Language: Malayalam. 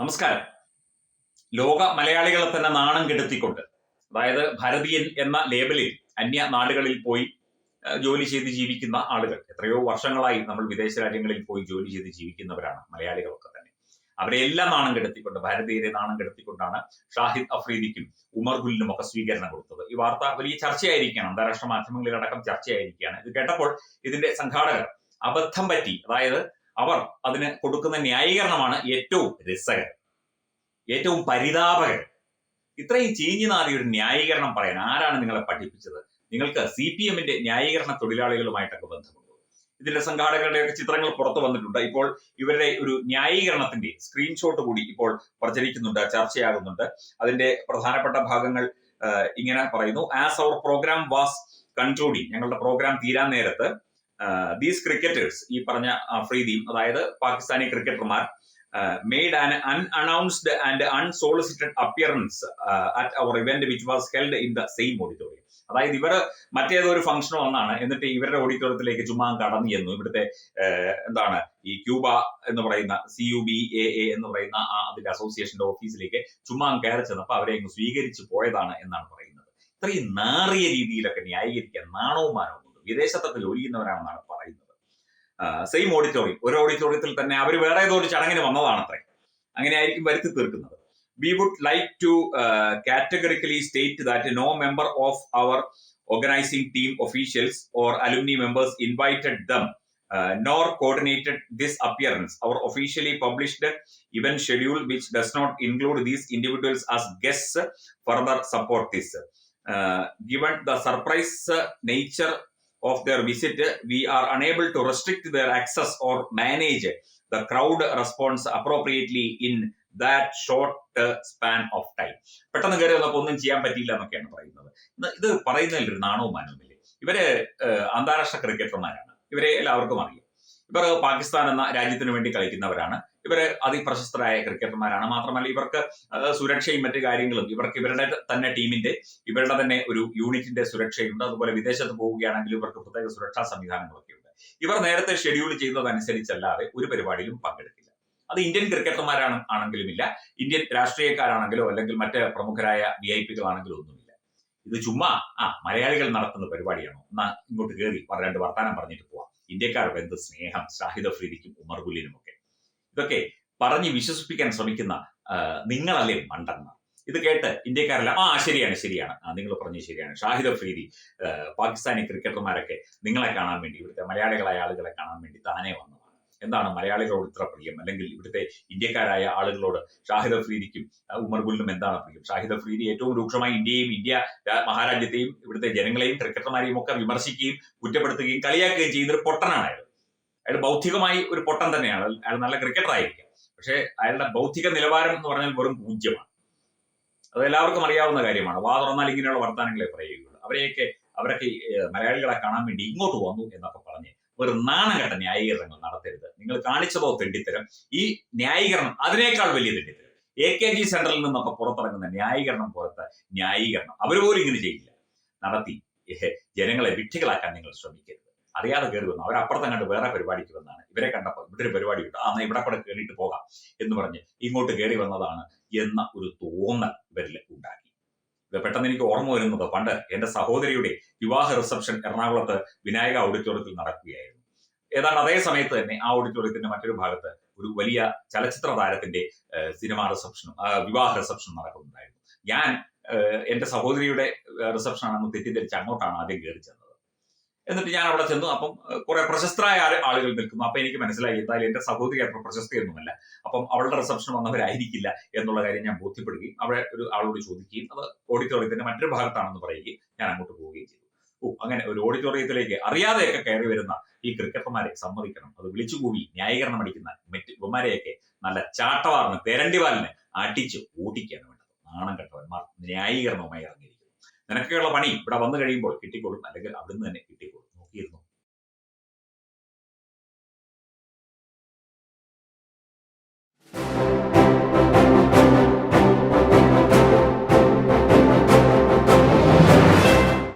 നമസ്കാരം. ലോക മലയാളികളെ തന്നെ നാണം കെടുത്തിക്കൊണ്ട് അതായത് ഭാരതീയൻ എന്ന ലേബലിൽ അന്യ നാടുകളിൽ പോയി ജോലി ചെയ്ത് ജീവിക്കുന്ന ആളുകൾ. എത്രയോ വർഷങ്ങളായി നമ്മൾ വിദേശ രാജ്യങ്ങളിൽ പോയി ജോലി ചെയ്ത് ജീവിക്കുന്നവരാണ് മലയാളികളൊക്കെ തന്നെ. അവരെ എല്ലാം നാണം കെടുത്തിക്കൊണ്ട് ഭാരതീയരെ നാണം കെടുത്തിക്കൊണ്ടാണ് ഷാഹിദ് അഫ്രീദിക്കും ഉമർ ഗുലിനും ഒക്കെ സ്വീകരണം കൊടുത്തത്. ഈ വാർത്ത വലിയ ചർച്ചയായിരിക്കുകയാണ്. അന്താരാഷ്ട്ര മാധ്യമങ്ങളിലടക്കം ചർച്ചയായിരിക്കുകയാണ്. ഇത് കേട്ടപ്പോൾ ഇതിന്റെ സംഘാടകർ അബദ്ധം പറ്റി. അതായത് അവർ അതിന് കൊടുക്കുന്ന ന്യായീകരണമാണ് ഏറ്റവും രസകരം ഏറ്റവും പരിതാപകരം. ഇത്രയും ചീഞ്ഞു നാറിയ ഒരു ന്യായീകരണം പറയാൻ ആരാണ് നിങ്ങളെ പഠിപ്പിച്ചത്? നിങ്ങൾക്ക് സി പി എമ്മിന്റെ ന്യായീകരണ തൊഴിലാളികളുമായിട്ടൊക്കെ ബന്ധമുണ്ടോ? ഇതിന്റെ സംഘാടകരുടെയൊക്കെ ചിത്രങ്ങൾ പുറത്തു വന്നിട്ടുണ്ട്. ഇപ്പോൾ ഇവരുടെ ഒരു ന്യായീകരണത്തിന്റെ സ്ക്രീൻഷോട്ട് കൂടി ഇപ്പോൾ പ്രചരിക്കുന്നുണ്ട് ചർച്ചയാകുന്നുണ്ട്. അതിന്റെ പ്രധാനപ്പെട്ട ഭാഗങ്ങൾ ഇങ്ങനെ പറയുന്നു. As our programme was concluding ഞങ്ങളുടെ പ്രോഗ്രാം തീരാൻ നേരത്ത് ദീസ് ക്രിക്കറ്റേഴ്സ് ഈ പറഞ്ഞ അഫ്രീദിയും അതായത് Pakistani ക്രിക്കറ്റർമാർ made an unannounced and unsolicited appearance at our event which was held in the same auditorium അതായത് ഇവർ മറ്റേതോ ഒരു ഫംഗ്ഷൻ വന്നാണ് എന്നിട്ട് ഇവരുടെ ഓഡിറ്റോറിയത്തിലേക്ക് ചുമ്മാ കടന്നു ചെന്നു. ഇവിടുത്തെ എന്താണ് ഈ ക്യൂബ എന്ന് പറയുന്ന C U B A A എന്ന് പറയുന്ന ആ അതിന്റെ അസോസിയേഷന്റെ ഓഫീസിലേക്ക് ചുമ്മാ കയറി ചെന്നപ്പോൾ അവരെ സ്വീകരിച്ചു പോയതാണ് എന്നാണ് പറയുന്നത്. ഇത്രയും നാറിയ രീതിയിലൊക്കെ ന്യായീകരിക്കാൻ നാണവും മാനവും ഉണ്ട് വിദേശത്തൊക്കെ ജോലി ചെയ്യുന്നവരാണെന്നാണ് പറയുന്നത് സെയിം ഓഡിറ്റോറിയം ഒരു ഓഡിറ്റോറിയത്തിൽ തന്നെ അവർ വേറെ ഏതോ ഒരു ചടങ്ങിന് വന്നതാണ് അത്ര അങ്ങനെ ആയിരിക്കും വരുത്തി തീർക്കുന്നത് we would like to categorically state that no member of our organising team officials or alumni members invited them this appearance. Our officially published event schedule, which does not include these individuals as guests, further support this. Uh, given the surprise uh, nature of their visit we are unable to restrict their access or manage the crowd response appropriately in that short span of time പെട്ടെന്ന് കയറി അതൊക്കെ ഒന്നും ചെയ്യാൻ പറ്റിയില്ല എന്നൊക്കെയാണ് പറയുന്നത്. ഇത് പറയുന്നതിൽ ഒരു നാണവും മാനവുമില്ലേ? ഇവർ അന്താരാഷ്ട്ര ക്രിക്കറ്റർമാരാണ് ഇവരെ എല്ലാവർക്കും അറിയാം. ഇവർ പാകിസ്ഥാൻ എന്ന രാജ്യത്തിന് വേണ്ടി കളിക്കുന്നവരാണ്. ഇവർ അതിപ്രശസ്തരായ ക്രിക്കറ്റർമാരാണ്. മാത്രമല്ല ഇവർക്ക് സുരക്ഷയും മറ്റു കാര്യങ്ങളും ഇവർക്ക് ഇവരുടെ തന്നെ ടീമിന്റെ ഇവരുടെ തന്നെ ഒരു യൂണിറ്റിന്റെ സുരക്ഷയുണ്ട്. അതുപോലെ വിദേശത്ത് പോവുകയാണെങ്കിൽ ഇവർക്ക് പ്രത്യേക സുരക്ഷാ സംവിധാനങ്ങളൊക്കെ ഉണ്ട് ഇവർ നേരത്തെ ഷെഡ്യൂൾ ചെയ്യുന്നതനുസരിച്ചല്ലാതെ ഒരു പരിപാടിയിലും പങ്കെടുക്കില്ല. അത് ഇന്ത്യൻ ക്രിക്കറ്റർമാരാണ് ആണെങ്കിലും ഇല്ല ഇന്ത്യൻ രാഷ്ട്രീയക്കാരാണെങ്കിലോ അല്ലെങ്കിൽ മറ്റ് പ്രമുഖരായ വി ഐ പികളാണെങ്കിലോ ഒന്നുമില്ല. ഇത് ചുമ്മാ ആ മലയാളികൾ നടത്തുന്ന പരിപാടിയാണോ? എന്നാ ഇങ്ങോട്ട് കയറി രണ്ട് വർത്താനം പറഞ്ഞിട്ട് പോവാം. ഇന്ത്യക്കാർക്ക് എന്ത് സ്നേഹം ഷാഹിദ് അഫ്രീദിക്കും ഉമർ ഗുലിനും ഒക്കെ ഇതൊക്കെ പറഞ്ഞ് വിശ്വസിപ്പിക്കാൻ ശ്രമിക്കുന്ന നിങ്ങളല്ലേ മണ്ടന്മാർ. ഇത് കേട്ട് ഇന്ത്യക്കാരെല്ലാം ആ ശരിയാണ് ശരിയാണ്. നിങ്ങൾ പറഞ്ഞത് ശരിയാണ്. ഷാഹിദ് അഫ്രീദി പാകിസ്ഥാനി ക്രിക്കറ്റർമാരൊക്കെ നിങ്ങളെ കാണാൻ വേണ്ടി ഇവിടുത്തെ മലയാളികളായ ആളുകളെ കാണാൻ വേണ്ടി താനേ വന്നതാണ് എന്താണ് മലയാളികളോട് ഇത്ര പ്രിയം? അല്ലെങ്കിൽ ഇവിടുത്തെ ഇന്ത്യക്കാരായ ആളുകളോട് ഷാഹിദ് അഫ്രീദിക്കും ഉമർ ഗുലിനും എന്താണ് പ്രിയം? ഷാഹിദ് അഫ്രീദി ഏറ്റവും രൂക്ഷമായി ഇന്ത്യയും ഇന്ത്യ മഹാരാജ്യത്തെയും ഇവിടുത്തെ ജനങ്ങളെയും ക്രിക്കറ്റർമാരെയും ഒക്കെ വിമർശിക്കുകയും കുറ്റപ്പെടുത്തുകയും കളിയാക്കുകയും ഒരു പൊട്ടനാണ് അയാൾ. അയാൾ ബൗദ്ധികമായി ഒരു പൊട്ടൻ തന്നെയാണ്. അയാൾ നല്ല ക്രിക്കറ്റർ ആയിരിക്കാം. പക്ഷേ അയാളുടെ ബൗദ്ധിക നിലവാരം എന്ന് പറഞ്ഞാൽ വെറും പൂജ്യമാണ്. അത് എല്ലാവർക്കും അറിയാവുന്ന കാര്യമാണ്. വാ തുറന്നാൽ ഇങ്ങനെയുള്ള വർത്തമാനങ്ങളെ പറയുകയുള്ളൂ. അവരെയൊക്കെ അവരൊക്കെ മലയാളികളെ കാണാൻ വേണ്ടി ഇങ്ങോട്ട് വന്നു എന്നൊക്കെ പറഞ്ഞ് ഒരു നാണംകെട്ട ന്യായീകരണങ്ങൾ നടത്തരുത്. നിങ്ങൾ കാണിച്ചതോ തെണ്ടിത്തരം. ഈ ന്യായീകരണം അതിനേക്കാൾ വലിയ തെണ്ടിത്തരം. എ കെ ജി സെന്ററിൽ നിന്നൊക്കെ പുറത്തിറങ്ങുന്ന ന്യായീകരണം പോലത്തെ ന്യായീകരണം അവർ പോലും ഇങ്ങനെ ചെയ്യില്ല. നടത്തി. ജനങ്ങളെ വിട്ടികളാക്കാൻ നിങ്ങൾ ശ്രമിക്കരുത്. അറിയാതെ കയറി വന്നു. അവരപ്പുറത്തെ കണ്ട് വേറെ പരിപാടിക്ക് വന്നാണ് ഇവരെ കണ്ടപ്പോൾ ഇവിടെ ഒരു പരിപാടി കിട്ടും ആ ഇവിടെ കൂടെ കയറിയിട്ട് പോകാം എന്ന് പറഞ്ഞ് ഇങ്ങോട്ട് കയറി വന്നതാണ് എന്ന ഒരു തോന്നൽ. പെട്ടെന്ന് എനിക്ക് ഓർമ്മ വരുന്നത് പണ്ട് എന്റെ സഹോദരിയുടെ വിവാഹ റിസപ്ഷൻ എറണാകുളത്ത് വിനായക ഓഡിറ്റോറിയത്തിൽ നടക്കുകയായിരുന്നു. ഏതാണ്ട് അതേ സമയത്ത് തന്നെ ആ ഓഡിറ്റോറിയത്തിന്റെ മറ്റൊരു ഭാഗത്ത് ഒരു വലിയ ചലച്ചിത്ര താരത്തിന്റെ സിനിമാ റിസപ്ഷനും വിവാഹ റിസപ്ഷനും നടക്കുന്നുണ്ടായിരുന്നു. ഞാൻ എന്റെ സഹോദരിയുടെ റിസപ്ഷൻ ആണെന്ന് തെറ്റിദ്ധരിച്ച് അങ്ങോട്ടാണ് ആദ്യം കയറി ചെന്നത്. എന്നിട്ട് ഞാൻ അവിടെ ചെന്നു. അപ്പം കുറെ പ്രശസ്തരായ ആളുകൾ നിൽക്കുന്നു. അപ്പൊ എനിക്ക് മനസ്സിലായി എന്തായാലും എന്റെ സഹോദരി അത്ര പ്രശസ്തിയൊന്നുമല്ല. അപ്പം അവളുടെ റിസപ്ഷൻ വന്നവരായിരിക്കില്ല എന്നുള്ള കാര്യം ഞാൻ ബോധ്യപ്പെടുകയും അവിടെ ഒരു ആളോട് ചോദിക്കുകയും അത് ഓഡിറ്റോറിയത്തിന്റെ മറ്റൊരു ഭാഗത്താണെന്ന് പറയുകയും ഞാൻ അങ്ങോട്ട് പോവുകയും ചെയ്തു. ഓ അങ്ങനെ ഒരു ഓഡിറ്റോറിയത്തിലേക്ക് അറിയാതെയൊക്കെ കയറി വരുന്ന ഈ ക്രിക്കറ്റർമാരെ സമ്മതിക്കണം. അത് വിളിച്ചുകൂടി ന്യായീകരണം അടിക്കുന്ന മറ്റ് ഇവന്മാരെയൊക്കെ നല്ല ചാട്ടവാറിന് തെരണ്ടിവാലിന് അടിച്ച് ഓടിക്കാണ് വേണ്ടത്. നാണം കെട്ടവന്മാർ ന്യായീകരണവുമായി ഇറങ്ങിയിരിക്കുന്നു നിനക്കൊക്കെയുള്ള പണി ഇവിടെ വന്നു കഴിയുമ്പോൾ കിട്ടിക്കോളും. അല്ലെങ്കിൽ അവിടുന്ന് തന്നെ കിട്ടിക്കോളും.